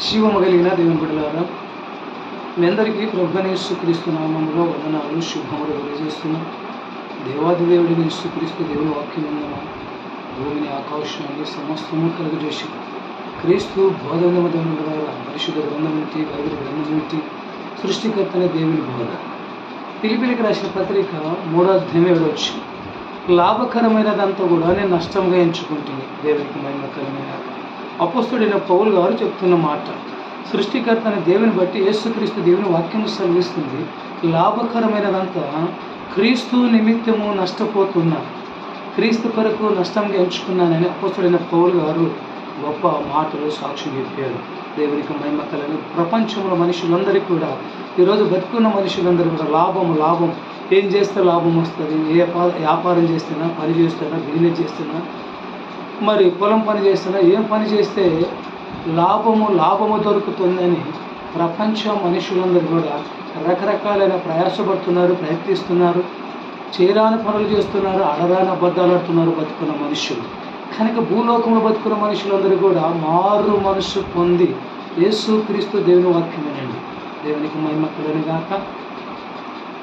జీవము కలిగిన దేవుని బిడ్డలారా మీ అందరికీ ప్రభునేసు క్రీస్తు నామంలో వందనాలు శుభములు తెలియజేస్తున్నాం. దేవాది దేవుడిని యేసుక్రీస్తు దేవుని వాక్యం ఉన్న భూమిని ఆకాశాన్ని సమస్తము కలుగజేసి క్రీస్తు బోధనమ దేవుని ద్వారా పరిశుద్ధ గ్రంథం నుండి బైబిల్ గ్రంథం నుండి సృష్టికర్తనే దేవుని బోధ. పిలిపిలికి రాసిన పత్రిక మూడో అధ్యాయం ఏడవచ్చు లాభకరమైనదంతా కూడా నేను నష్టంగా ఎంచుకుంటుంది దేవునికి మహిమకరమైన అపస్తుడైన పౌలు గారు చెప్తున్న మాట. సృష్టికర్త అనే దేవుని బట్టి యేసుక్రీస్తు దేవుని వాక్యం సెలవిస్తుంది. లాభకరమైనదంతా క్రీస్తు నిమిత్తము నష్టపోతున్నా క్రీస్తు కొరకు నష్టంగా ఎంచుకున్నానని అపస్తుడైన పౌలు గారు గొప్ప మాటలు సాక్ష్యం చెప్పారు. దేవునికి మహిమకలను ప్రపంచంలో మనుషులందరికీ కూడా ఈరోజు బతుకున్న మనుషులందరూ కూడా లాభం లాభం. ఏం చేస్తే లాభం వస్తుంది? ఏ వ్యాపారం చేస్తున్నా పని చేస్తున్నా బిజినెస్ చేస్తున్నా మరి పొలం పని చేస్తున్నా ఏం పని చేస్తే లాభము లాభము దొరుకుతుందని ప్రపంచ మనుషులందరూ కూడా రకరకాలైన ప్రయాసపడుతున్నారు ప్రయత్నిస్తున్నారు. చేరాని పనులు చేస్తున్నారు అడరాని అబద్ధాలు ఆడుతున్నారు బతుకున్న మనుషులు. కనుక భూలోకంలో బతుకున్న మనుషులందరూ కూడా మారు మనసు పొంది యేసు క్రీస్తు దేవుని వాక్యమేనండి దేవునికి మహిమ కలని గాక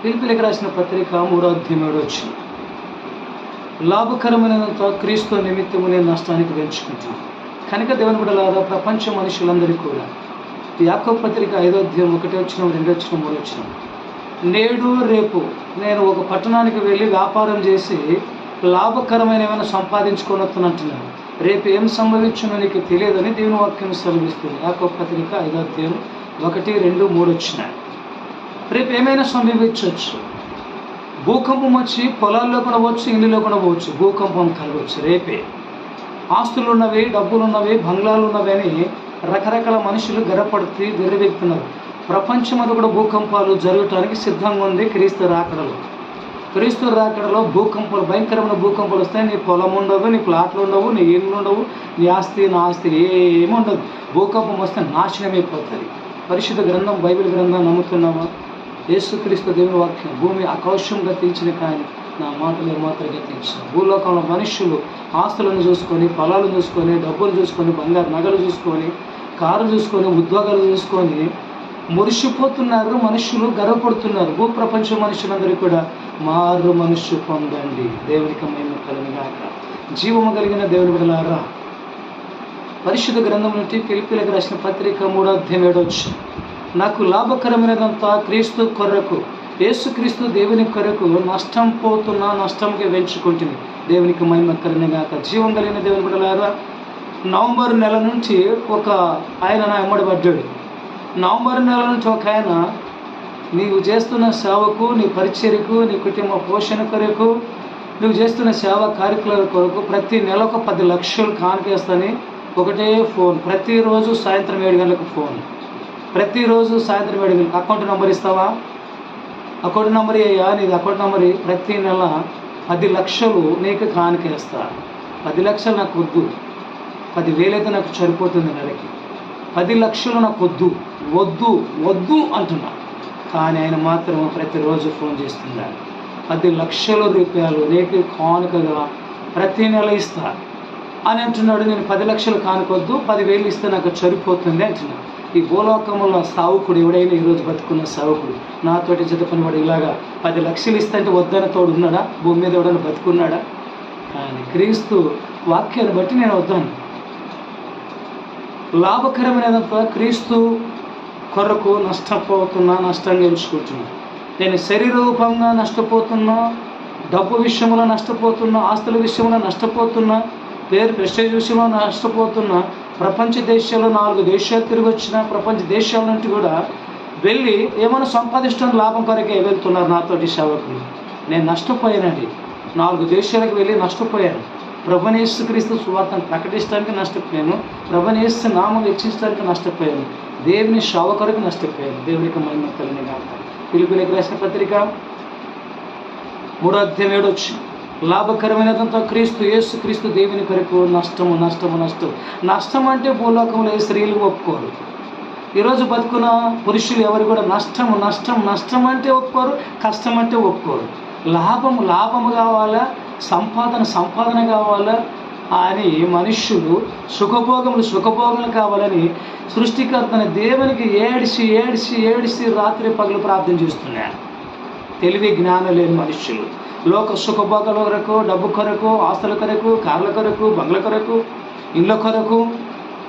పిలుపులకు రాసిన పత్రిక మూడో అధ్యయనం వచ్చింది లాభకరమైన క్రీస్తు నిమిత్తము నేను నష్టానికి పెంచుకుంటున్నాను కనుక దేవుని బిడ్డలారా ప్రపంచ మనుషులందరికీ కూడా యాకో పత్రిక ఐదో అధ్యాయం వచ్చిన రెండు వచ్చిన మూడు వచ్చిన నేడు రేపు నేను ఒక పట్టణానికి వెళ్ళి వ్యాపారం చేసి లాభకరమైన ఏమైనా సంపాదించుకొని వస్తున్నట్టున్నాను రేపు ఏం సంభవించునో నీకు తెలియదని దేవుని వాక్యం సెలవిస్తుంది. యాకో పత్రిక ఐదో అధ్యాయం ఒకటి రెండు మూడు వచ్చినాయి రేపు ఏమైనా సంభవించవచ్చు భూకంపం వచ్చి పొలాల్లో కూడా పోవచ్చు ఇల్లులో కూడా పోవచ్చు భూకంపం కలగవచ్చు రేపే. ఆస్తులు ఉన్నవి డబ్బులు ఉన్నవి బంగ్లాలు ఉన్నవి అని రకరకాల మనుషులు గర్వపడుతూ వెర్రెవెక్కుతున్నారు ప్రపంచమంతా కూడా భూకంపాలు జరగటానికి సిద్ధంగా ఉంది క్రీస్తు రాకడలో. క్రీస్తు రాకడలో భూకంపాలు భయంకరమైన భూకంపాలు వస్తాయి. నీ పొలం ఉండవు నీ ప్లాట్లు ఉండవు నీ ఇళ్ళు ఉండవు నీ ఆస్తి నా ఆస్తి ఏముండదు భూకంపం వస్తే నాశనం అయిపోతుంది పరిశుద్ధ గ్రంథం బైబిల్ గ్రంథం నమ్ముతున్నావా? యేసుక్రీస్తు దేవుని వాక్యం భూమి ఆకాశం గతించిన కానీ నా మాటలు మాత్రం గతించిన భూలోకంలో మనుషులు ఆస్తులను చూసుకొని పొలాలను చూసుకొని డబ్బులు చూసుకొని బంగారు నగలు చూసుకొని కారు చూసుకొని ఉద్యోగాలు చూసుకొని మురిసిపోతున్నారు మనుషులు గర్వపడుతున్నారు. భూ ప్రపంచ మనుషులందరూ కూడా మారు మనుష్యు పొందండి. దేవునికి మేము కలిగినాక జీవము కలిగిన దేవుని బిడలారా పరిశుద్ధ గ్రంథం నుండి పిలిపిలకు రాసిన పత్రిక మూడో అధ్యాయం ఏడవచ్చు నాకు లాభకరమైనదంతా క్రీస్తు కొరకు యేసుక్రీస్తు దేవుని కొరకు నష్టం పోతున్నా నష్టంకి వెంచుకుంటుంది దేవునికి మహిమ కలిగినగాక జీవం కలిగిన దేవుని బిడ్డలారా నవంబర్ నెల నుంచి ఒక ఆయన నా ఎమ్మడి పడ్డాడు. నవంబర్ నెల నుంచి ఒక ఆయన నీవు చేస్తున్న సేవకు నీ పరిచర్యకు నీ కుటుంబ పోషణ కొరకు నువ్వు చేస్తున్న సేవ కార్యక్రమాల కొరకు ప్రతి నెల ఒక పది లక్షలు కానుకేస్తాని ఒకటే ఫోన్. ప్రతిరోజు సాయంత్రం ఏడు గంటలకు ఫోన్. ప్రతిరోజు సాయంత్రం ఏడు అకౌంట్ నెంబర్ ఇస్తావా? అకౌంట్ నెంబర్ అయ్యా నీది అకౌంట్ నెంబర్ ప్రతి నెల పది లక్షలు నీకు కానికేస్తా పది లక్షలు నాకు వద్దు. పదివేలైతే నాకు సరిపోతుంది నెలకి. పది లక్షలు నాకు వద్దు. వద్దు వద్దు అంటున్నా. కానీ ఆయన మాత్రం ప్రతిరోజు ఫోన్ చేస్తున్నాడు. పది లక్షల రూపాయలు నీకు కానుకగా ప్రతి నెల ఇస్తా. అని అంటున్నాడు. నేను పది లక్షలు కానుకొద్దు పదివేలు ఇస్తే నాకు సరిపోతుంది అంటున్నాను ఈ భూలోకంలో సావుకుడు ఎవడైనా ఈరోజు బతుకున్న సావుకుడు? నాతోటి చదువుకుని వాడు ఇలాగా పది లక్షలు ఇస్తే వద్దన తోడు ఉన్నాడా? భూమి మీద ఎవడైనా బతుకున్నాడా? కానీ క్రీస్తు వాక్యాన్ని బట్టి నేను వద్దాను. లాభకరమైనదంతా క్రీస్తు కొరకు నష్టపోతున్నా నష్టంగా ఎంచుకుంటున్నా. నేను శరీరూపంగా నష్టపోతున్నా డబ్బు విషయంలో నష్టపోతున్నా ఆస్తుల విషయంలో నష్టపోతున్నా పేరు ప్రెస్టేజ్ విషయంలో నష్టపోతున్నా ప్రపంచ దేశాల్లో నాలుగు దేశాలు తిరిగి వచ్చిన ప్రపంచ దేశాల నుండి కూడా వెళ్ళి ఏమైనా సంపాదించడం లాభం కొరకే వెళ్తున్నారు నాతోటి సేవకులు. నేను నష్టపోయానండి. నాలుగు దేశాలకు వెళ్ళి నష్టపోయాను. ప్రభునేసు క్రీస్తు సువార్తను ప్రకటించడానికి నష్టపోయాను. ప్రభునేసు నామం హెచ్చించడానికి నష్టపోయాను. దేవుని శావ కొరకు నష్టపోయాను. దేవునికి మహిమ కలిగిన పిలుపులకు రాసిన పత్రిక మూడో అధ్యాయం ఏడొచ్చు లాభకరమైనదంతా క్రీస్తు యేసు క్రీస్తు దేవుని కొరకు నష్టము నష్టము నష్టం. నష్టం అంటే భూలోకంలో ఏ స్త్రీలు ఒప్పుకోరు. ఈరోజు బతుకున్న పురుషులు ఎవరు కూడా నష్టము నష్టం నష్టం అంటే ఒప్పుకోరు కష్టం అంటే ఒప్పుకోరు. లాభము లాభము కావాలా? సంపాదన సంపాదన కావాలా? అని మనుష్యులు సుఖభోగములు సుఖభోగములు కావాలని సృష్టికర్తని దేవునికి ఏడిసి ఏడిసి ఏడిసి రాత్రి పగలు ప్రార్థన చేస్తున్నారు. తెలివి జ్ఞానం లేని మనుష్యులు లోక సుఖభోగాల కొరకు డబ్బు కొరకు ఆస్తుల కొరకు కార్ల కొరకు బంగ్ల కొరకు ఇళ్ళ కొరకు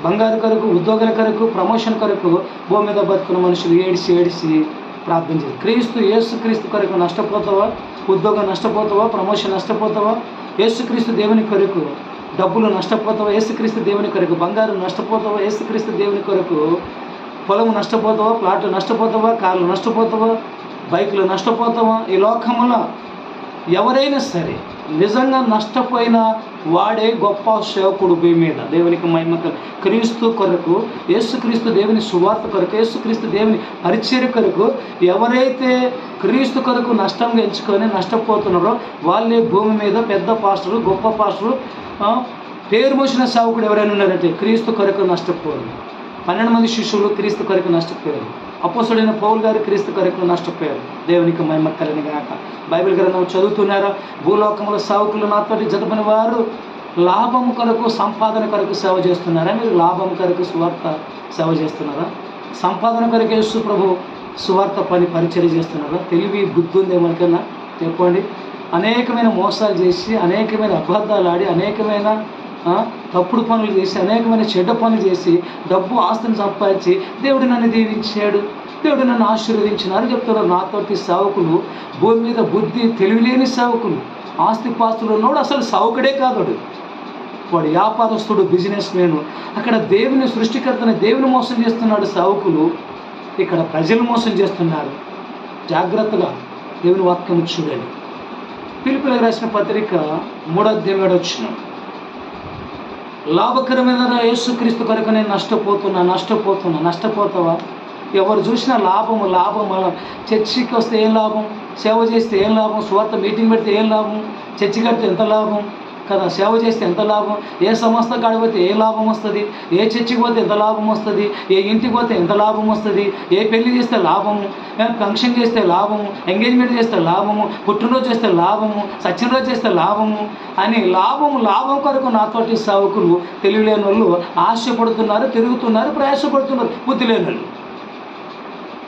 బంగారు కొరకు ఉద్యోగాల కొరకు ప్రమోషన్ కొరకు భూమి మీద బతుకున్న మనుషులు ఏడిసి ఏడిసి ప్రార్థన చేయాలి. క్రీస్తు యేసు క్రీస్తు కొరకు నష్టపోతావా? ఉద్యోగం నష్టపోతావా? ప్రమోషన్ నష్టపోతావా? యేసుక్రీస్తు దేవుని కొరకు డబ్బులు నష్టపోతావా? యేసుక్రీస్తు దేవుని కొరకు బంగారం నష్టపోతావా? యేసుక్రీస్తు దేవుని కొరకు పొలం నష్టపోతావా? ప్లాట్లు నష్టపోతావా? కార్లు నష్టపోతావా? బైకులు నష్టపోతావా? ఈ లోకంలో ఎవరైనా సరే నిజంగా నష్టపోయిన వాడే గొప్ప సేవకుడు భూమి మీద. దేవునికి మహిమ క్రీస్తు కొరకు యేసుక్రీస్తు దేవుని సువార్త కొరకు యేసుక్రీస్తు దేవుని పరిచర్య కొరకు ఎవరైతే క్రీస్తు కొరకు నష్టం ఎంచుకొని నష్టపోతున్నారో వాళ్ళే భూమి మీద పెద్ద పాస్టరు గొప్ప పాస్టరు పేరు మోసిన సేవకుడు ఎవరైనా ఉన్నారంటే క్రీస్తు కొరకు నష్టపోరు. పన్నెండు మంది శిష్యులు క్రీస్తు కొరకు నష్టపోయారు. అపోసుడైన పౌల్ గారు క్రీస్తు కొరకు నష్టపోయారు. దేవునికి మహిమ కలిగిన గాక. బైబిల్ గ్రంథం చదువుతున్నారా? భూలోకంలో సావుకులు నాతోటి జతపని వారు లాభం కొరకు సంపాదన కొరకు సేవ చేస్తున్నారా? మీరు లాభం కొరకు సువార్త సేవ చేస్తున్నారా? సంపాదన కొరకు యేసు ప్రభు సువార్త పని పరిచయం చేస్తున్నారా? తెలివి బుద్ధి ఉంది ఏమనుకన్నా చెప్పండి. అనేకమైన మోసాలు చేసి అనేకమైన అబద్ధాలు ఆడి అనేకమైన తప్పుడు పనులు చేసి అనేకమైన చెడ్డ పనులు చేసి డబ్బు ఆస్తిని సంపాదించి దేవుడు నన్ను దీవించాడు. దేవుడు నన్ను ఆశీర్వదించినారు చెప్తున్నారు నాతోటి సేవకులు. భూమి మీద బుద్ధి తెలివిలేని సేవకులు. ఆస్తి పాస్తులు ఉన్నవాడు అసలు సావుకుడే కాదు వాడు. వ్యాపారస్తుడు బిజినెస్ మ్యాన్ అక్కడ దేవుని సృష్టికర్తని దేవుని మోసం చేస్తున్నాడు సావుకులు. ఇక్కడ ప్రజలు మోసం చేస్తున్నారు. జాగ్రత్తగా దేవుని వాక్యం చూడండి. పిలుపులకు రాసిన పత్రిక మూడో అధ్యాయం ఏడో వచ్చిన లాభకరమైన యేసుక్రీస్తు కొరకు నేను నష్టపోతున్నా నష్టపోతున్నా నష్టపోతావా? ఎవరు చూసినా లాభము లాభం చర్చికి వస్తే ఏం లాభం? సేవ చేస్తే ఏం లాభం? స్వార్థ మీటింగ్ పెడితే ఏం లాభం? చర్చి కడితే ఎంత లాభం? కదా సేవ చేస్తే ఎంత లాభం? ఏ సంస్థ కాడిపోతే ఏ లాభం వస్తుంది? ఏ చర్చికి పోతే ఎంత లాభం వస్తుంది? ఏ ఇంటికి పోతే ఎంత లాభం వస్తుంది? ఏ పెళ్ళి చేస్తే లాభము? ఏ ఫంక్షన్ చేస్తే లాభము? ఎంగేజ్మెంట్ చేస్తే లాభము? పుట్టినరోజు చేస్తే లాభము? సత్యనరోజు చేస్తే లాభము? అని లాభము లాభం కొరకు నాతోటి సావుకులు తెలియలేని వాళ్ళు ఆశపడుతున్నారు తిరుగుతున్నారు ప్రయాసపడుతున్నారు. బుద్ధి లేని వాళ్ళు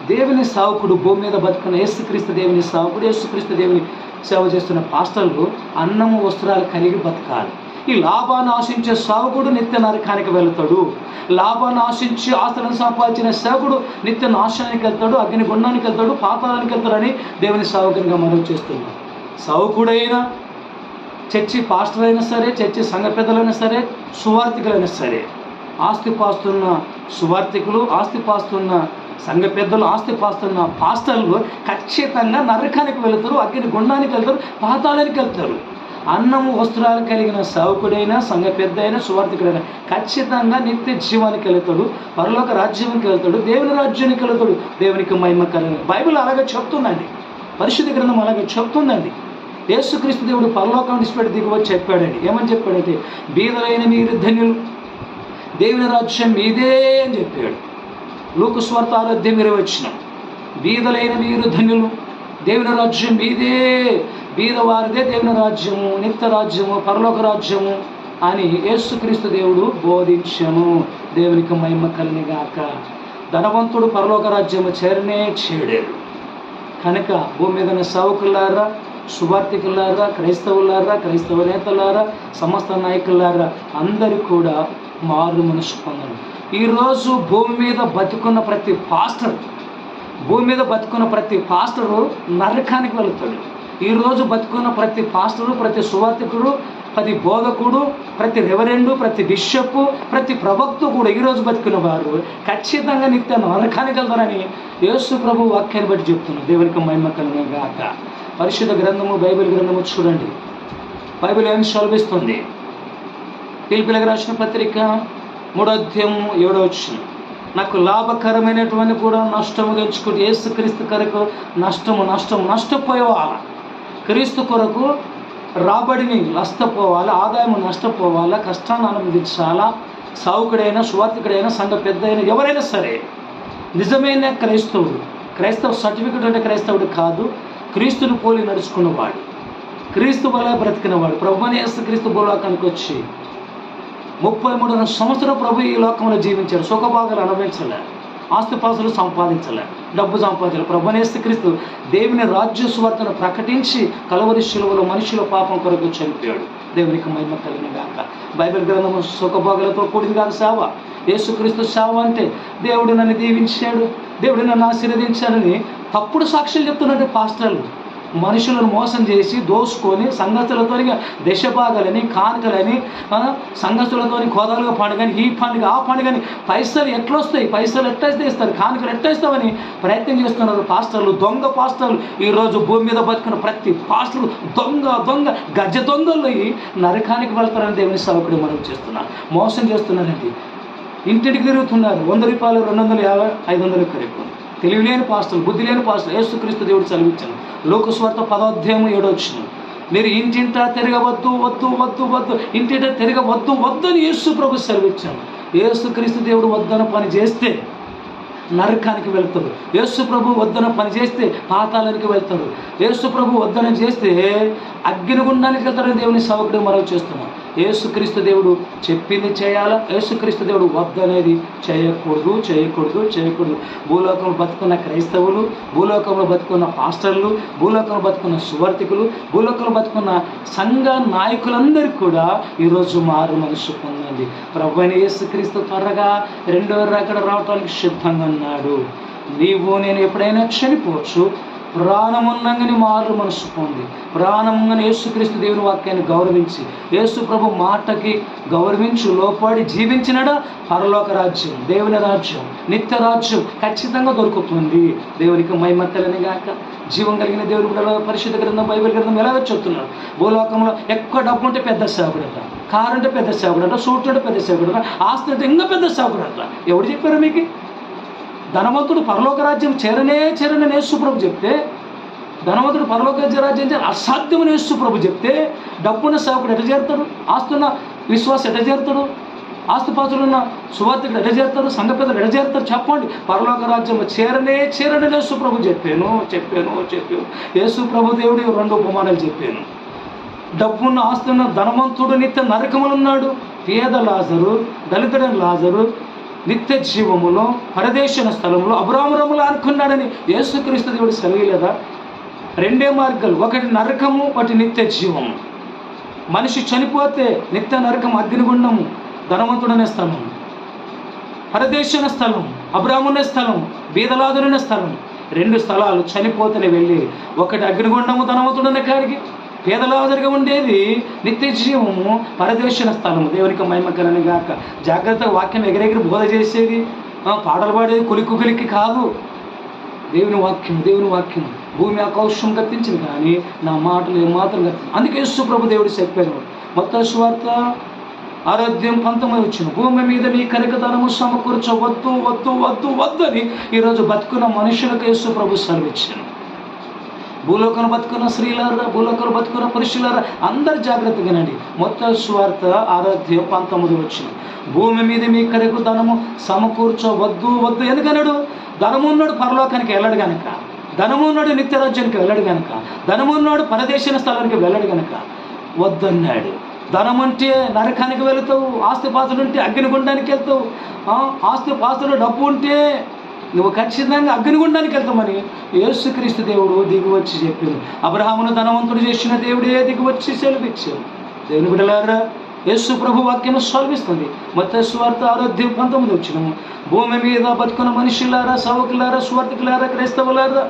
దేవుని సావుకుడు భూమి మీద బతుకున్న యేసుక్రీస్తు దేవుని సావుకుడు యేసుక్రీస్తు దేవుని సేవ చేస్తున్న పాస్టర్లు అన్నము వస్త్రాలు కలిగి బతకాలి. ఈ లాభాన్ని ఆశించే సేవకుడు నిత్య నరకానికి వెళ్తాడు. లాభాన్ని ఆశించి ఆస్తులను సంపాదించిన సేవకుడు నిత్య నాశనానికి వెళ్తాడు అగ్ని గుండానికి వెళ్తాడు పాతాళానికి వెళ్తాడని దేవుని సేవకునిగా మనవి చేస్తున్నాడు సావుకుడైనా చర్చి పాస్టర్ అయినా సరే చర్చి సంఘ పెద్దలైనా సరే సువార్థికులైనా సరే ఆస్తి పాస్తున్న సువార్థికులు ఆస్తి పాస్తున్న సంఘ పెద్దలు ఆస్తి పాస్తున్న పాస్టర్లు ఖచ్చితంగా నరకానికి వెళుతారు అగ్ని గుండానికి వెళ్తారు పాతాళానికి వెళ్తారు. అన్నము వస్త్రాలు కలిగిన సావుకుడైనా సంఘ పెద్ద అయినా సువార్థికుడైనా ఖచ్చితంగా నిత్య జీవానికి వెళ్తాడు పరలోక రాజ్యానికి వెళ్తాడు దేవుని రాజ్యానికి వెళ్తాడు దేవునికి మహిమ కలిగిన. బైబిల్ అలాగే చెప్తుందండి. పరిశుద్ధ గ్రంథం అలాగే చెప్తుందండి. యేసుక్రీస్తు దేవుడు పరలోకం విడిచిపెట్టి దిగువచ్చి చెప్పాడండి. ఏమని చెప్పాడంటే బీదలైన మీరు ధన్యులు దేవుని రాజ్యం మీదే అని చెప్పాడు. లోక స్వార్థ ఆరాధ్యం ఇరవై వచ్చిన బీదలైన మీరు ధన్యులు దేవుని రాజ్యం మీదే బీదవారిదే దేవుని రాజ్యము నిత్య రాజ్యము పరలోక రాజ్యము అని యేసుక్రీస్తు దేవుడు బోధించను. దేవునికి మహిమ కలినిగాక ధనవంతుడు పరలోక రాజ్యము చేరనే చేడాడు. కనుక భూమి మీద ఉన్న సావుకులారా సువార్థికులారా క్రైస్తవులారా క్రైస్తవ నేతలారా సమస్త నాయకులారా అందరూ కూడా మారు మనసు పొందరు. ఈరోజు భూమి మీద బతుకున్న ప్రతి పాస్టర్ భూమి మీద బతుకున్న ప్రతి పాస్టరు నరకానికి వెళుతాడు. ఈరోజు బతుకున్న ప్రతి పాస్టరు ప్రతి సువార్థికుడు ప్రతి బోధకుడు ప్రతి రెవరెండు ప్రతి బిషప్ ప్రతి ప్రవక్త కూడా ఈరోజు బతుకున్న వారు ఖచ్చితంగా నిత్య నరకానికి వెళ్తారని యేసు ప్రభు వాక్యాన్ని బట్టి చెప్తున్నారు దేవునికి మహిమ కలిగిన పరిశుద్ధ గ్రంథము బైబిల్ గ్రంథము చూడండి. బైబిల్ ఏమి శోభిస్తుంది పిలిపిలకు రాసిన పత్రిక మూడో అధ్యాయం ఏడో వచ్చిన నాకు లాభకరమైనటువంటి కూడా నష్టము గెలుచుకుంటే ఏసు క్రీస్తు కొరకు నష్టము నష్టము నష్టపోయేవాళ్ళ. క్రీస్తు కొరకు రాబడిని నష్టపోవాలి ఆదాయం నష్టపోవాలా కష్టాన్ని అనుభవించాలా సావుకుడైనా సువార్థికుడైనా సంఘ పెద్ద అయినా ఎవరైనా సరే. నిజమైన క్రైస్తవుడు క్రైస్తవ సర్టిఫికెట్ అంటే క్రైస్తవుడు కాదు క్రీస్తుని పోలి నడుచుకున్నవాడు క్రీస్తు వల్ల బ్రతికినవాడు ప్రభుని క్రీస్తు బోలాకానికి వచ్చి ముప్పై మూడున్నర సంవత్సరం ప్రభు ఈ లోకంలో జీవించారు. సుఖభాగాలు అనుభవించలే. ఆస్తిపాస్తులు సంపాదించలే. డబ్బు సంపాదించలే. ప్రభునేస్తు క్రీస్తు దేవుని రాజ్య సువార్తను ప్రకటించి కలవరి శిలువలో మనుషుల పాపం కొరకు చనిపోయాడు. దేవునికి మహిమ కలిగిన గాక. బైబిల్ గ్రంథము సుఖభోగులతో కూడింది కాదు సేవ. యేసుక్రీస్తు సేవ అంటే దేవుడు నన్ను దీవించాడు. దేవుడు నన్ను ఆశీర్వదించాడని తప్పుడు సాక్షులు చెప్తున్నట్టు పాస్టర్లు. మనుషులను మోసం చేసి దోసుకొని సంగతులతో దశభాగాలని కానుకలని ఆ, కోదాలుగా పండుగని ఈ పండుగ ఆ పండుగని పైసలు ఎట్లొస్తాయి? పైసలు ఎట్లా ఇస్తారు? కానుకలు ఎట్లా ప్రయత్నం చేస్తున్నారు పాస్టర్లు దొంగ పాస్టర్లు. ఈరోజు భూమి మీద బతుకున్న ప్రతి పాస్టర్లు దొంగ దొంగ గజ దొంగలు అయ్యి నరకానికి వెళ్తారని దేవుని సవకుడు మనం చేస్తున్నారు. మోసం చేస్తున్నారండి. ఇంటికి తిరుగుతున్నారు. వంద రూపాయలు రెండు వందల యాభై ఐదు వందలు కరెక్ట్ తెలివి లేని పాస్టర్లు బుద్ధి లేని పాస్టర్లు యేసుక్రీస్తు దేవుడు చదివించాను లోకస్వార్థ పదోధ్యాయం ఏడొచ్చిన మీరు ఇంటింట తిరగవద్దు వద్దు వద్దు వద్దు ఇంటింట తిరగవద్దు వద్దు అని యేసు ప్రభు సెలవిచ్చాను యేసుక్రీస్తు దేవుడు వద్దన పని చేస్తే నరకానికి వెళ్తాడు. యేసు ప్రభు వద్దన పని చేస్తే పాతాళానికి వెళ్తాడు. యేసు ప్రభు వద్దన చేస్తే అగ్నిగుండానికి వెళ్తాడని దేవుని సవకుడు మరొక చేస్తున్నాం యేసుక్రీస్తు దేవుడు చెప్పింది చేయాలా? యేసుక్రీస్తు దేవుడు వద్దనేది చేయకూడదు చేయకూడదు చేయకూడదు. భూలోకంలో బతుకున్న క్రైస్తవులు భూలోకంలో బతుకున్న పాస్టర్లు భూలోకంలో బతుకున్న సువర్తికులు భూలోకంలో బతుకున్న సంఘ నాయకులందరికీ కూడా ఈరోజు మారు మనసు పొందండి. ప్రభుని యేసుక్రీస్తు త్వరగా రెండో రాకడ రావటానికి సిద్ధంగా ఉన్నాడు. నీవు నేను ఎప్పుడైనా చనిపోవచ్చు ప్రాణమున్నంగని మారు మనసు పొంది ప్రాణముంగని యేసుక్రీస్తు దేవుని వాక్యాన్ని గౌరవించి యేసు ప్రభు మాటకి గౌరవించు లోపడి జీవించినడా పరలోక రాజ్యం దేవుని రాజ్యం నిత్య రాజ్యం ఖచ్చితంగా దొరుకుతుంది. దేవునికి మైమత్తలని గాక. జీవం కలిగిన దేవుని కూడా పరిశుద్ధ గ్రంథం బైబిల్ గ్రంథం ఎలా చెప్తున్నారు భూలోకంలో ఎక్కువ డబ్బు ఉంటే పెద్ద సేవకుడట కారు అంటే పెద్ద సేవకుడట సూట్ అంటే పెద్ద సేవకుడట ఆస్తి అంటే ఇంకా పెద్ద సేవకుడట. ఎవడు చెప్పారు మీకు? ధనవంతుడు పరలోక రాజ్యం చేరనే చేరని నేసుప్రభు చెప్తే ధనవంతుడు పరలోక రాజ్యం చేర అసాధ్యం నేసుప్రభు చెప్తే డబ్బున్న సేవకుడు ఎట చేరుతాడు? ఆస్తున్న విశ్వాస ఎట చేరుతాడు? ఆస్తిపాతులున్న సువార్తలు ఎట చేరుతారు సంఘ పెద్దలు ఎట చేరుతారు చెప్పండి. పరలోక రాజ్యం చేరనే చేరని యేసుప్రభు చెప్పాను చెప్పాను చెప్పాను. యేసుప్రభు దేవుడు రెండు ఉపమానాలు చెప్పాను. డబ్బున్న ఆస్తున్న ధనవంతుడు నిత్య నరకములున్నాడు పేద లాజరు దళితుడైన లాజరు నిత్య జీవములో పరదేశన స్థలంలో అబ్రామరములు అనుకున్నాడని యేసుక్రీస్తు దేవుడు సెలవులేదా రెండే మార్గాలు. ఒకటి నరకము ఒకటి నిత్య జీవము మనిషి చనిపోతే నిత్య నరకం అగ్నిగుండము ధనవంతుడనే స్థలం. పరదేశన స్థలం అబ్రాహ్మణ స్థలం బీదలాదుడనే స్థలం. రెండు స్థలాలు చనిపోతేనే వెళ్ళి ఒకటి అగ్నిగుండము ధనవంతుడనే కాడికి పేదలాదరిగా ఉండేది నిత్య జీవము పరదేశన స్థలము. దేవునికి మహిమకరని గాక. జాగ్రత్త వాక్యం ఎగరెగిరి బోధ చేసేది. పాటలు పాడేది కొలిక్కు కొలిక్కి కాదు. దేవుని వాక్యం దేవుని వాక్యం. భూమి ఆకౌషం గతించింది కానీ నా మాటలు ఏమాత్రం గతించింది అందుకే యేసు ప్రభు దేవుడు చెప్పాను మొత్తం స్వార్థ ఆరోగ్యం పంతొమ్మిది వచ్చిన భూమి మీద మీ కరికతనము సమకూర్చవద్దు వద్దు వద్దు వద్దు అని ఈరోజు బతుకున్న మనుషులకు యేసు ప్రభు సెలవిచ్చాను భూలోకను బతుకున్న స్త్రీలారా భూలోకను బతుకున్న పురుషులారా అందరు జాగ్రత్తగానండి మొత్తం స్వార్థ ఆరాధ్యం పంతొమ్మిది వచ్చిన. భూమి మీద మీ కరకు ధనము సమకూర్చవద్దు వద్దు. ఎందుకన్నాడు? ధనము ఉన్నాడు పరలోకానికి వెళ్ళడు కనుక ధనము ఉన్నాడు నిత్యరాజ్యానికి వెళ్ళడు కనుక ధనము ఉన్నాడు పరదేశన స్థలానికి వెళ్ళడు కనుక వద్దన్నాడు. ధనం నరకానికి వెళుతావు ఆస్తిపాస్తులు ఉంటే అగ్నిగుండానికి వెళ్తావు. ఆ, ఆస్తి పాస్తులు డబ్బు ఉంటే నువ్వు ఖచ్చితంగా అగ్నిగుండానికి వెళ్తామని యేసుక్రీస్తు దేవుడు దిగువచ్చి చెప్పాడు. అబ్రహామును ధనవంతుడు చేసిన దేవుడే దిగువచ్చి సెలవిచ్చాడు. దేవుని బిడ్డలారా యేసు ప్రభు వాక్యం స్వల్పిస్తుంది మొత్తం స్వార్థ ఆరోగ్యం పంతొమ్మిది వచ్చినాము. భూమి మీద బతుకున్న మనుషులారా సవకులారా స్వార్థకులారా క్రైస్తవులారా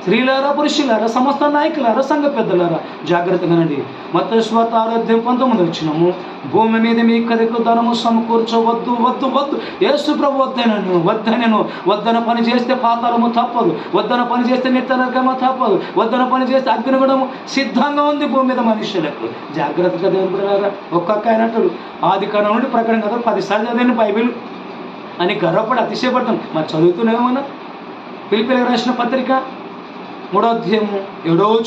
స్త్రీలారా పురుషులారా సమస్త నాయకులారా సంఘ పెద్దలారా జాగ్రత్తగానండి మత స్వత ఆరోగ్యం పంతొమ్మిది వచ్చినాము. భూమి మీద మీ కదికు ధనము సమకూర్చవద్దు వద్దు వద్దు. ఏసు ప్రభు వద్దనను వద్దనను వద్దన పని చేస్తే పాతాలము తప్పదు. వద్దన పని చేస్తే నిత్య తప్పదు. వద్దన పని చేస్తే అగ్నిగుణము సిద్ధంగా ఉంది భూమి మీద మనుషులకు. జాగ్రత్తగా దేవుని ఒక్కొక్క ఆయన అంటాడు ఆది కాలం నుండి ప్రకటన కదా పదిసార్లు చదివాను బైబిల్. అని గర్వపడి అతిశయపడతాం. మరి చదువుతున్నామన్నా పిలిపిలకు రాసిన పత్రిక? మూడో అధ్యాయము ఏడో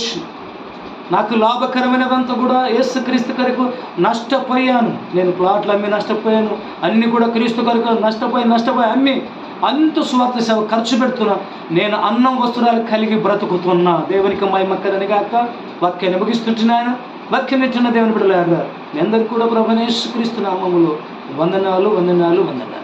నాకు లాభకరమైనదంతా కూడా యేసుక్రీస్తు కొరకు నష్టపోయాను. నేను ప్లాట్లు అమ్మి నష్టపోయాను. అన్నీ కూడా క్రీస్తు కొరకు నష్టపోయి నష్టపోయి అమ్మి అంత స్వార్థ సేవ ఖర్చు పెడుతున్నా. నేను అన్నం వస్త్రాలు కలిగి బ్రతుకుతున్నా. దేవునికి మహిమక్కదని కాక వాక్యాన్ని ముగిస్తుంటున్నాను. వాక్యం ఇచ్చిన దేవుని బిడ్డలాగా మీ అందరికీ కూడా ప్రభనేశ్వరిస్తు నామములో వందనాలు వందనాలు వందనాలు.